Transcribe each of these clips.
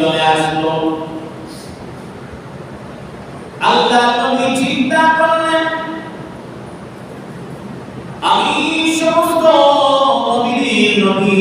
চলে আসলো আল্লাহ নবী চিন্তা করলেন আমি সমস্ত নবীর নবী।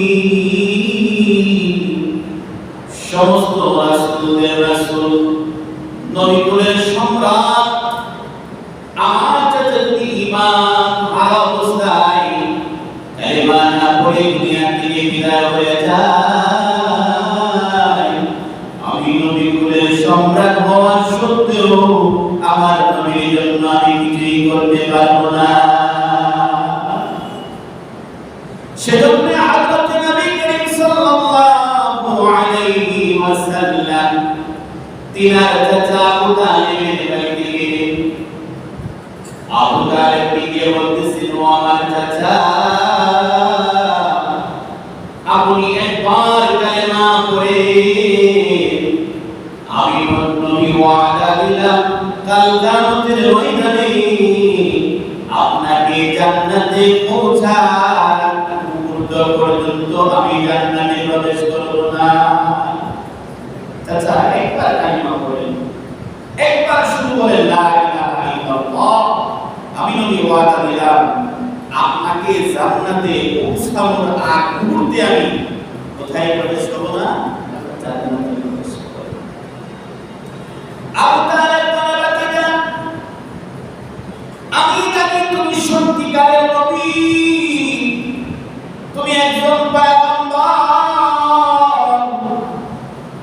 আমার নবীর জন্য আমি কিছুই করতে পারব না। সেজন্য হযরত নবী করিম সাল্লাল্লাহু আলাইহি ওয়াসাল্লাম তিনার চাচা আবু তালিবের বাড়িতে গেলেন। আবু তালিব দিকে বলতেছেন আমার চাচা কাল কিয়ামতের ময়দানে আপনাকে জান্নাতে না। চাচা, একবার আপনাকে জান্নাতে পৌঁছানোর আগ মুহূর্তে আমি কোথায় প্রবেশ করব না জান্নাতে প্রবেশ করব আবু তালেব বলে বাচ্চাটা আমি জানি তুমি সত্যিকারের নবী? তুমি একজন পয়গম্বর।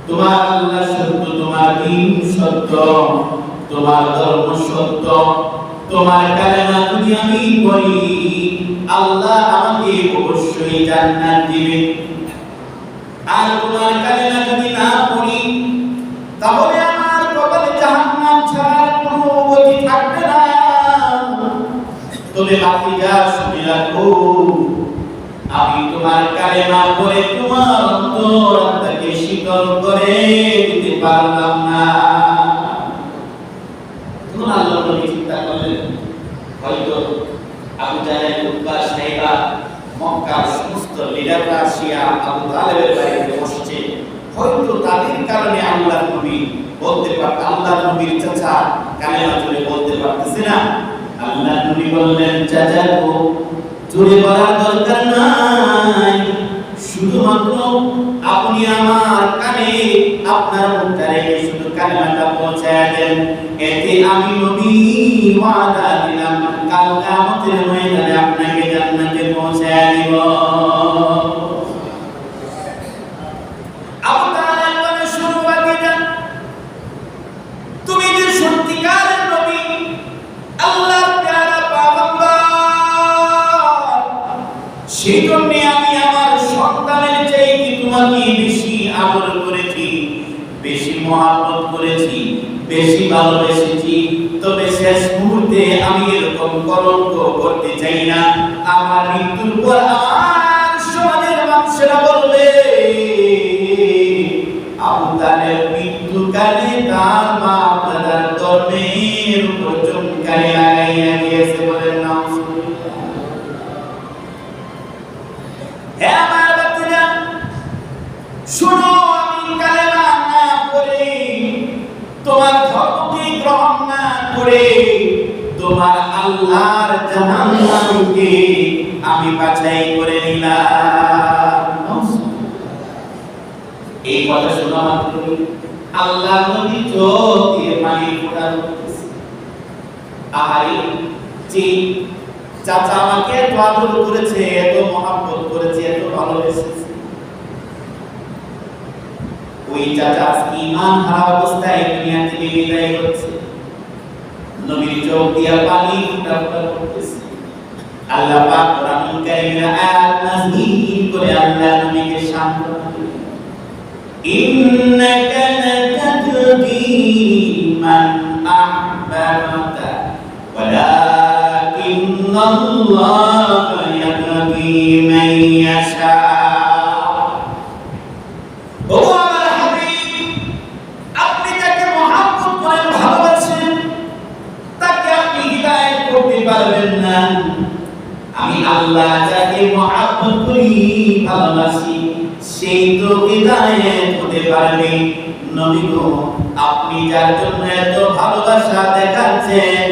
তোমার আল্লাহ সত্য, তোমার দিন সত্য, তোমার ধর্ম সত্য, তোমার কালেমা যদি আমি পড়ি, আল্লাহ আমাকে অবশ্যই জান্নাত দিবে। আর তোমার কালেমা যদি না পড়ি, তাহলে বাকি যা শুনে আমি তোমার কালেমা পড়ে তোমার অন্তর আত্মাকে শীতল করে দিতে পারলাম না। তখন আল্লাহ নবী চিন্তা করলেন, হয়তো আবু জাহেল, উতবা সাইবা মক্কার সমস্ত লিডাররা আসিয়া আবু তালেবের বাড়িতে বসছে। হয়তো তাদের কারণে আল্লাহ নবী বলতে পার আল্লাহ নবীর চাচা কালেমা চলে বলতে পারতেছে না। আল্লাহ নবী বললেন চাচা গো জোরে বলা দরকার নাই। শুধুমাত্র আপনি আমার কানে, আপনার মুখটারে শুধু কালেমাটা পৌঁছায় দেন। এতে আমি নবী, ওয়াদা দিলাম। কাল কিয়ামতের ময়দানে আপনাকে জান্নাতে পৌঁছায় দিব। সেই জন্য আমি আমার সন্তানের চাইতে তোমাকে বেশি আদর করেছি? বেশি মহাব্বত করেছি? বেশি ভালোবেসেছি? তবে শেষ মুহূর্তে আমি এরকম কলঙ্ক করতে চাই না। আমার মৃত্যুর পর আমার সমাজের মানুষেরা বলবে, আবু তালেব মৃত্যুকালে তার মা দাদার ধর্মের উপর চমকারে লাগাইয়া দিয়েছে বলেন শুনো আমি কালেমা না করে তোমার ধর্মকে গ্রহণ না করে, তোমার আল্লাহর জাহান্নামকে আমি বাছাই করে নিলাম। এই কথা শোনা মাত্রই আল্লাহ নবী পানি চাচা আমাকে এত আদর করেছে, এত মহাব্বত করেছে, এত ভালোবেসেছে। ওই চাচা ইমান হারা অবস্থায় দুনিয়া থেকে বিদায় হচ্ছে। নবীর চোখ দিয়া পানি ফুটা ফুটা করতেছে। আল্লাহ পাক কোরআনুল কারীমে আয়াত নাযিল করে আল্লাহ নবীকে সান্ত্বনা ইন্নাকা লাতাদরি মান আহবাবতা, ওয়ালাকিন্নাল্লাহ ভালোবাসি, সেই তো হৃদায়ত হতে পারবে। নবী গো, আপনি যার জন্য এত ভালোবাসা দেখাচ্ছেন,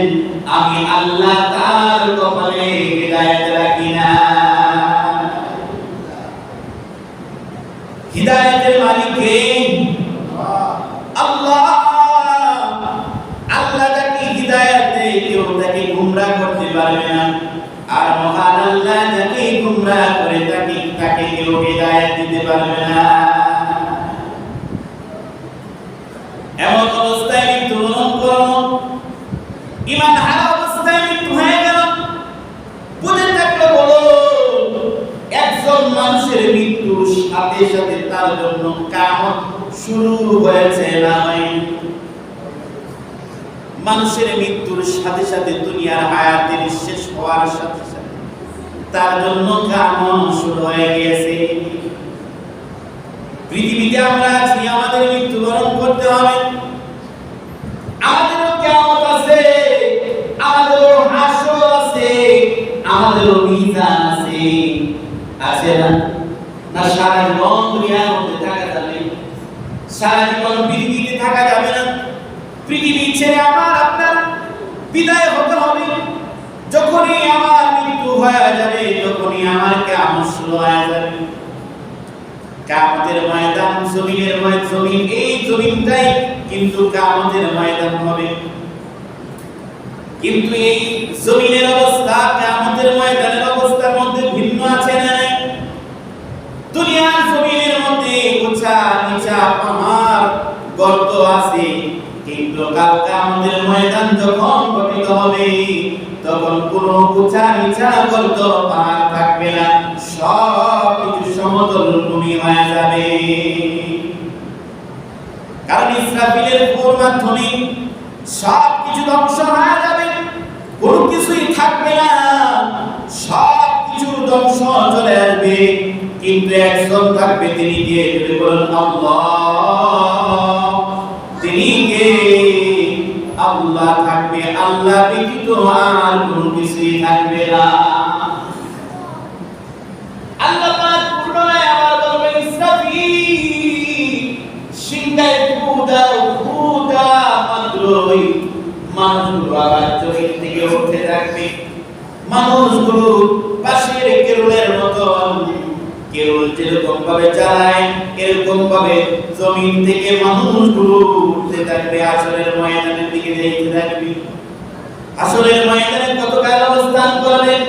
আমি আল্লাহ তার কপালে হৃদায়ত রাখি না হৃদায়তের মালিক কে আল্লাহ আল্লাহ তাকে হৃদায়ত দেয় কেউ তাকে গুমরা করতে পারবে না আর মহান আল্লাহ যাকে গুমরা করে তাকে তাকে কেউ হৃদায়ত দিতে পারবে না এমন অবস্থায় মৃত্যুবরণ করো ইমান হারা অবস্থায় মৃত্যু হয়ে গেল বুঝে থাকলে বলো একজন মানুষের মৃত্যুর সাথে সাথে তার জন্য কামত শুরু হয়েছে না মানুষের মৃত্যুর সাথে সাথে দুনিয়ার হায়াতের শেষ হওয়ার সাথে সাথে তার জন্য কামন শুরু হয়ে গিয়েছে। পৃথিবীতে আমরা আছি, আমাদের মৃত্যুবরণ করতে হবে। আছে না না সারা জীবন দুনিয়ার মধ্যে থাকা যাবে সারা জীবন পৃথিবীতে থাকা যাবে না। পৃথিবী ছেড়ে আমার আপনার বিদায় হতে হবে। যখনই আমার মৃত্যু হয়ে যাবে আমার কেমন শুরু হয়ে যাবে। কামতের ময়দান জমিনের জমিন, এই জমিনটাই কিন্তু কামতের ময়দান হবে। কিন্তু এই জমিনের অবস্থা কামতের ময়দানের অবস্থার মধ্যে ভিন্ন আছে না? গর্ত আছে, কিন্তু কাল কামতের ময়দান যখন গঠিত হবে, তখন কোনো উঁচা নিচা গর্ত পাহাড় থাকবে না সব কিছু সমতল ভূমি হয়ে যাবে। কারণ ইসরাফিলের উপর মাধ্যমে সব কিছু ধ্বংস হয়ে যাবে, কোনো কিছুই থাকবে না সব কিছু ধ্বংস চলে আসবে, কিন্তু একজন থাকবে তিনি যদি বলেন আল্লাহ আল্লাহ ব্যতীত আর কোনো কিছুই থাকবে না। আল্লাহ পাক পুনরায় আবার বলবেন ইসরাফিল সিংহায় ফু দাও মাত্রই আবার থেকে উঠতে থাকবে। মানুষগুলো পাশের মতো, কেরুল যেরকম ভাবে চালায় এরকম ভাবে জমিন থেকে মানুষগুলো উঠতে থাকবে, আসরের ময়দানের দিকে দেখতে থাকবে। আসরের ময়দানে অবস্থান করবেন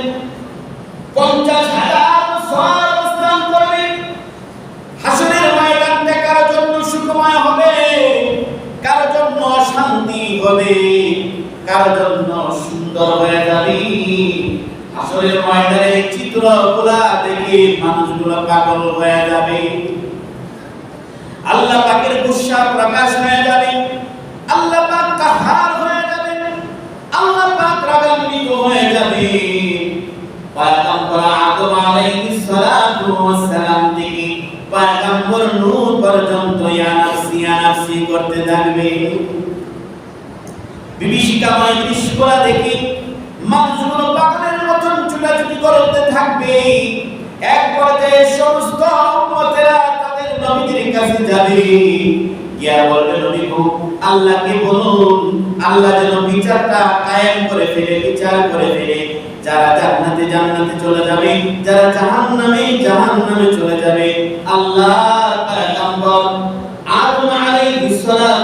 পঞ্চাশ হাজার অবস্থান হাসনের ময়দানটা কারও জন্য সুখময় হবে? কারও জন্য শান্তি হবে? কারও জন্য সুন্দর হয়ে যাবে? হাসনের ময়দানের চিত্রগুলা দেখে মানুষগুলো পাগল হয়ে যাবে। আল্লাহ পাকের গুসা প্রকাশ হয়ে যাবে আল্লাহ পাক কাহার হয়ে যাবে আল্লাহ পাক রাগান্বিত হয়ে যাবে পয়গম্বর আদম আলাইহিস সালাতু ওয়াস সালাম থেকে পয়গম্বর নূহ পর্যন্ত ইয়া নাফসি করতে পাগলের মতন চুলাচুলি করতে থাকবে। এক পর্যায়ে সমস্ত তাদের নবীদের কাছে যাবে। বলবে, নবী আল্লাহকে বলুন, আল্লাহ যেন বিচারটা কায়েম করে ফেলে, বিচার করে ফেলে। যারা জান্নাতে জান্নাতে চলে যাবে, যারা জাহান্নামে জাহান্নামে চলে যাবে, আল্লাহ পয়গম্বর আদম আলাইহিস সালাতু ওয়াস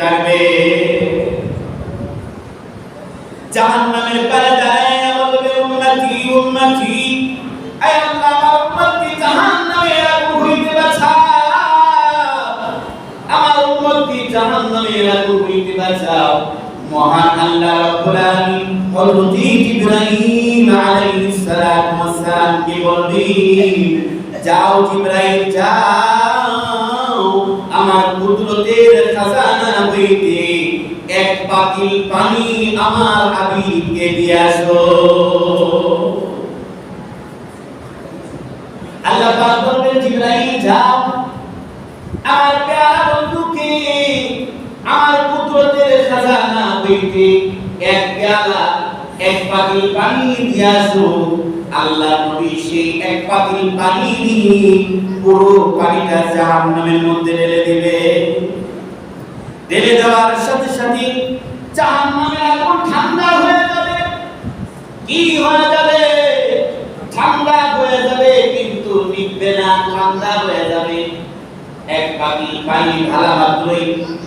থাকবে। জাহান্নামের পারে বলবে উম্মতি উম্মতি আয় আল্লাহ, আমার উম্মতি জাহান্নামে আগুন হইতে বাঁচা আমার উম্মতি জাহান্নামে আগুন হইতে বাঁচাও মহান আল্লাহ রাব্বুল আলামিন হযরত ইব্রাহিম আলাইহিস সালাতু ওয়াস সালাম যাও জিব্রাইল যাও আমার কুদরতের খাজানা হইতে এক পাতিল পানি আমার হাবিবকে দিয়ে আসো আল্লাহ পাক বলবেন জিবরাইল, যাও। আমার প্যারা বন্ধুকে আমার কুদরতের খাজানা হইতে এক পেয়ালা, এক পাতিল পানি দিয়ে আসো আল্লাহ নবী সেই এক পাতিল পানি দিয়ে পুরো পানিটা জাহান্নামের মধ্যে ঢেলে দেবে। ঢেলে দেওয়ার সাথে সাথে জাহান্নামের আগুন ঠান্ডা হয়ে যাবে। কি হয়ে যাবে? ঠান্ডা হয়ে যাবে, কিন্তু নিভবে না, ঠান্ডা হয়ে যাবে। এক পানি পানি ঢালা মাত্রই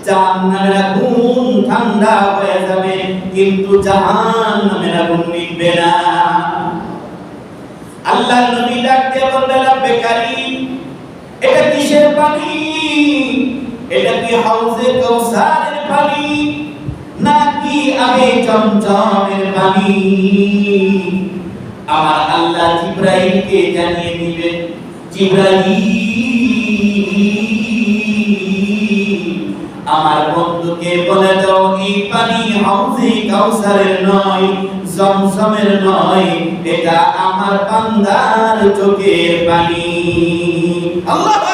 জাহান্নামের আগুন ঠান্ডা হয়ে যাবে, কিন্তু জাহান্নামের আগুন নিভবে না। আল্লাহ নবী ডাক দিয়ে বললেন রব্বে কারীম, এটা কিসের পানি এটা কি হাউজে কাউসারের পানি নাকি আমি চমচমের পানি আমার আল্লাহ জিব্রাইলকে জানিয়ে দিবেন জিব্রাইল, আমার বন্ধুকে বলে দাও, এই পানি হাউজে কাউসারের নয় জমজমের নয়, এটা আমার বান্দার চোখের পানি। আল্লাহ